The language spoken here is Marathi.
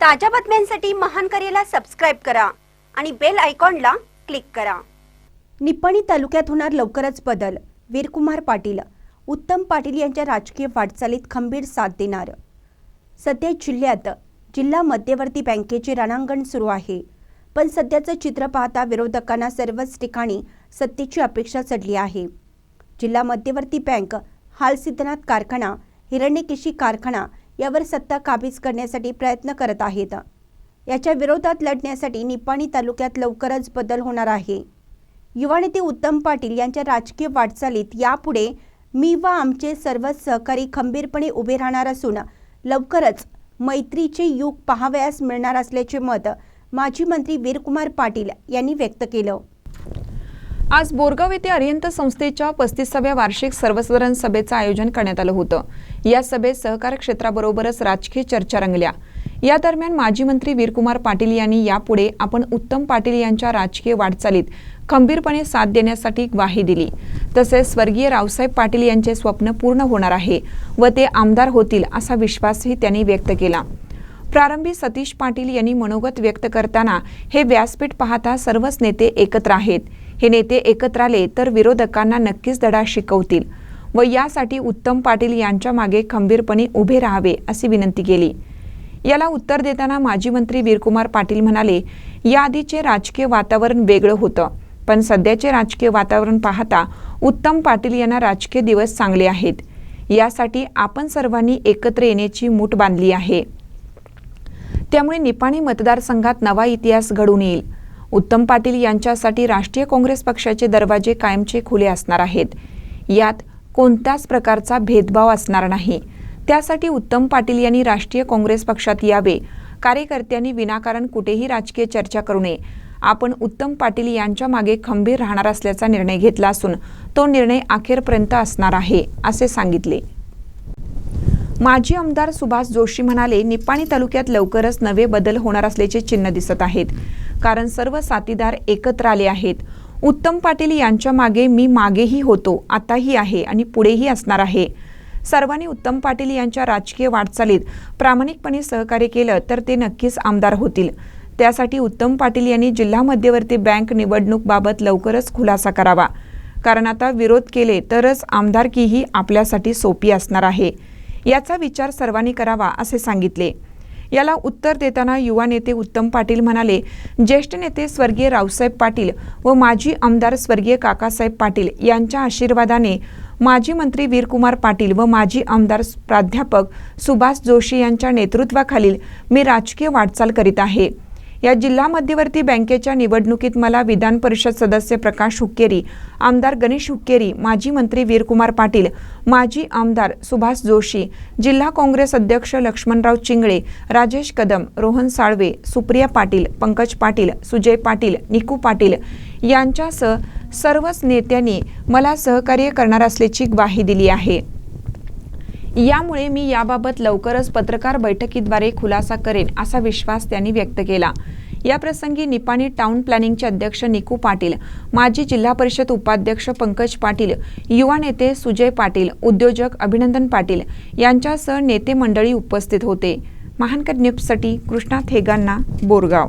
ताज्या बातम्यांसाठी महान करेला सबस्क्राईब करा आणि बेल आयकॉनला क्लिक करा. निपाणी तालुक्यात होणार लवकरच बदल. वीरकुमार पाटील उत्तम पाटील यांच्या राजकीय वाटचालीत खंबीर साथ देणार. सध्या जिल्ह्यात जिल्हा मध्यवर्ती बँकेचे रणांगण सुरू आहे. पण सध्याचं चित्र पाहता विरोधकांना सर्वच ठिकाणी सत्तेची अपेक्षा चढली आहे. जिल्हा मध्यवर्ती बँक हालसिद्धनाथ कारखाना हिरण्यकेशी कारखाना यावर सत्ता काबीज करण्यासाठी प्रयत्न करत आहेत. याच्या विरोधात लढण्यासाठी निपाणी तालुक्यात लवकरच बदल होणार आहे. युवा नेते उत्तम पाटील यांच्या राजकीय वाटचालीत यापुढे मी व आमचे सर्वच सहकारी खंबीरपणे उभे राहणार असून लवकरच मैत्रीचे युग पाहावयास मिळणार असल्याचे मत माजी मंत्री वीरकुमार पाटील यांनी व्यक्त केलं. आज बोरगाव येथे अरियंत संस्थेच्या पस्तीसाव्या वार्षिक सर्वसाधारण सभेचं आयोजन करण्यात आलं होतं. या सभेत सहकार क्षेत्राबरोबरच राजकीय चर्चा रंगल्या. या दरम्यान माजी मंत्री वीरकुमार पाटील यांनी यापुढे आपण उत्तम पाटील यांच्या राजकीय वाटचालीत खंबीरपणे साथ देण्यासाठी ग्वाही दिली. तसेच स्वर्गीय रावसाहेब पाटील यांचे स्वप्न पूर्ण होणार आहे व ते आमदार होतील असा विश्वासही त्यांनी व्यक्त केला. प्रारंभी सतीश पाटील यांनी मनोगत व्यक्त करताना हे व्यासपीठ पाहता सर्वच नेते एकत्र आहेत. हे नेते एकत्र आले तर विरोधकांना नक्कीच धडा शिकवतील व यासाठी उत्तम पाटील यांच्या मागे खंबीरपणे उभे राहावे अशी विनंती केली. याला उत्तर देताना माजी मंत्री वीरकुमार पाटील म्हणाले याआधीचे राजकीय वातावरण वेगळं होतं पण सध्याचे राजकीय वातावरण पाहता उत्तम पाटील यांना राजकीय दिवस चांगले आहेत. यासाठी आपण सर्वांनी एकत्र येण्याची मूठ बांधली आहे. त्यामुळे निपाणी मतदारसंघात नवा इतिहास घडून येईल. उत्तम पाटील यांच्यासाठी राष्ट्रीय काँग्रेस पक्षाचे दरवाजे कायमचे खुले असणार आहेत. यात कोणत्याच प्रकारचा भेदभाव असणार नाही. त्यासाठी उत्तम पाटील यांनी राष्ट्रीय काँग्रेस पक्षात यावे. कार्यकर्त्यांनी विनाकारण कुठेही राजकीय चर्चा करू नये. आपण उत्तम पाटील यांच्या मागे खंबीर राहणार असल्याचा निर्णय घेतला असून तो निर्णय अखेरपर्यंत असणार आहे असे सांगितले. माजी आमदार सुभाष जोशी म्हणाले निपाणी तालुक्यात लवकरच नवे बदल होणार असल्याचे चिन्ह दिसत आहेत. कारण सर्व साथीदार एकत्र आले आहेत. उत्तम पाटील यांच्या मागे मी मागेही होतो आताही आहे आणि पुढेही असणार आहे. सर्वांनी उत्तम पाटील यांच्या राजकीय वाटचालीत प्रामाणिकपणे सहकार्य केलं तर ते नक्कीच आमदार होतील. त्यासाठी उत्तम पाटील यांनी जिल्हा मध्यवर्ती बँक निवडणूकबाबत लवकरच खुलासा करावा. कारण आता विरोध केले तरच आमदारकीही आपल्यासाठी सोपी असणार आहे. याचा विचार सर्वांनी करावा असे सांगितले. याला उत्तर देताना युवा नेते उत्तम पाटील म्हणाले ज्येष्ठ नेते स्वर्गीय रावसाहेब पाटील व माजी आमदार स्वर्गीय काकासाहेब पाटील यांच्या आशीर्वादाने माजी मंत्री वीरकुमार पाटील व माजी आमदार प्राध्यापक सुभाष जोशी यांच्या नेतृत्वाखालील मी राजकीय वाटचाल करीत आहे. या जिल्हा मध्यवर्ती बँकेच्या निवडणुकीत मला विधान परिषद सदस्य प्रकाश हुक्केरी आमदार गणेश हुक्केरी माजी मंत्री वीरकुमार पाटील माजी आमदार सुभाष जोशी जिल्हा काँग्रेस अध्यक्ष लक्ष्मणराव चिंगळे राजेश कदम रोहन साळवे सुप्रिया पाटील पंकज पाटील सुजय पाटील निकू पाटील यांच्यासह सर्वच नेत्यांनी मला सहकार्य करणार असल्याची ग्वाही दिली आहे. यामुळे मी याबाबत लवकरच पत्रकार बैठकीद्वारे खुलासा करेन असा विश्वास त्यांनी व्यक्त केला. या प्रसंगी निपाणी टाउन प्लॅनिंगचे अध्यक्ष निकू पाटील माजी जिल्हा परिषद उपाध्यक्ष पंकज पाटील युवा नेते सुजय पाटील उद्योजक अभिनंदन पाटील यांच्यासह नेते मंडळी उपस्थित होते. महानकर न्यूजसाठी कृष्णा थेगांना बोरगाव.